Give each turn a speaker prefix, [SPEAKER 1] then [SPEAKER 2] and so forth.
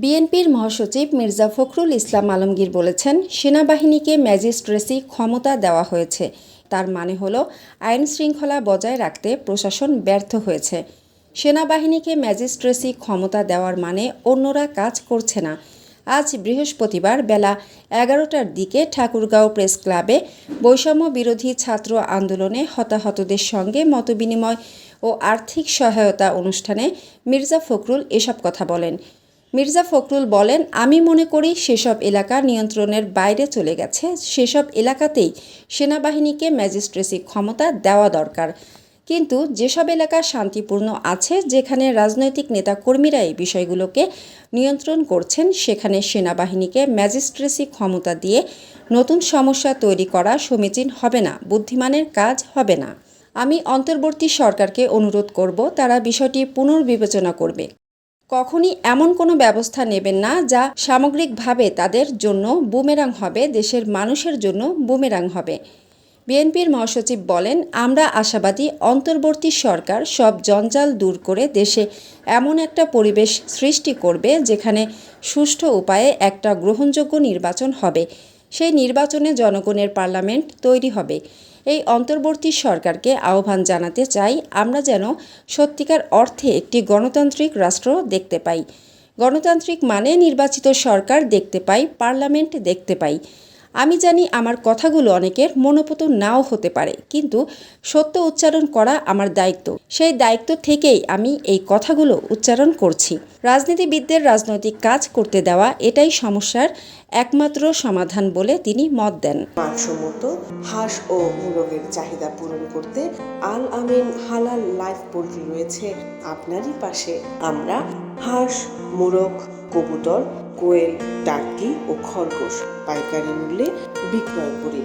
[SPEAKER 1] বিএনপির মহাসচিব মির্জা ফখরুল ইসলাম আলমগীর বলেছেন, সেনাবাহিনীকে ম্যাজিস্ট্রেসি ক্ষমতা দেওয়া হয়েছে। তার মানে হল, আইন শৃঙ্খলা বজায় রাখতে প্রশাসন ব্যর্থ হয়েছে। সেনাবাহিনীকে ম্যাজিস্ট্রেসি ক্ষমতা দেওয়ার মানে অন্যরা কাজ করছে না। আজ বৃহস্পতিবার বেলা এগারোটার দিকে ঠাকুরগাঁও প্রেস ক্লাবে বৈষম্য বিরোধী ছাত্র আন্দোলনে হতাহতদের সঙ্গে মতবিনিময় ও আর্থিক সহায়তা অনুষ্ঠানে মির্জা ফখরুল এসব কথা বলেন। মির্জা ফখরুল বলেন, আমি মনে করি সেসব এলাকা নিয়ন্ত্রণের বাইরে চলে গেছে। সেসব এলাকাতেই সেনাবাহিনীকে ম্যাজিস্ট্রেসি ক্ষমতা দেওয়া দরকার। কিন্তু যেসব এলাকা শান্তিপূর্ণ আছে, যেখানে রাজনৈতিক নেতাকর্মীরা এই বিষয়গুলোকে নিয়ন্ত্রণ করছেন, সেখানে সেনাবাহিনীকে ম্যাজিস্ট্রেসি ক্ষমতা দিয়ে নতুন সমস্যা তৈরি করা সমীচীন হবে না, বুদ্ধিমানের কাজ হবে না। আমি অন্তর্বর্তী সরকারকে অনুরোধ করব, তারা বিষয়টি পুনর্বিবেচনা করবে। কখনই এমন কোনো ব্যবস্থা নেবেন না যা সামগ্রিকভাবে তাদের জন্য বুমেরাং হবে, দেশের মানুষের জন্য বুমেরাং হবে। বিএনপির মহাসচিব বলেন, আমরা আশাবাদী অন্তর্বর্তী সরকার সব জঞ্জাল দূর করে দেশে এমন একটা পরিবেশ সৃষ্টি করবে যেখানে সুষ্ঠু উপায়ে একটা গ্রহণযোগ্য নির্বাচন হবে। সেই নির্বাচনে জনগণের পার্লামেন্ট তৈরি হবে। এই অন্তর্বর্তী সরকারকে আহ্বান জানাতে চাই, আমরা যেন সত্যিকার অর্থে একটি গণতান্ত্রিক রাষ্ট্র দেখতে পাই। গণতান্ত্রিক মানে নির্বাচিত সরকার দেখতে পাই, পার্লামেন্ট দেখতে পাই। আমি জানি আমার কথাগুলো অনেকের মনোপুত নাও হতে পারে, কিন্তু সত্য উচ্চারণ করা আমার দায়িত্ব। সেই দায়িত্ব থেকেই আমি এই কথাগুলো উচ্চারণ করছি। রাজনীতিবিদদের রাজনৈতিক কাজ করতে দেওয়া এটাই সমস্যার একমাত্র সমাধান বলে তিনি মত দেন।
[SPEAKER 2] মানসম্মত, হাঁস ও মুরগের চাহিদা পূরণ করতে আল আমিন হালাল লাইফ পোল্ট্রি রয়েছে আপনারই পাশে। আমরা হাঁস, মুরগ, কবুতর কোয়েল টার্কি ও খরগোশ পাইকারি মূল্যে বিক্রয় করি।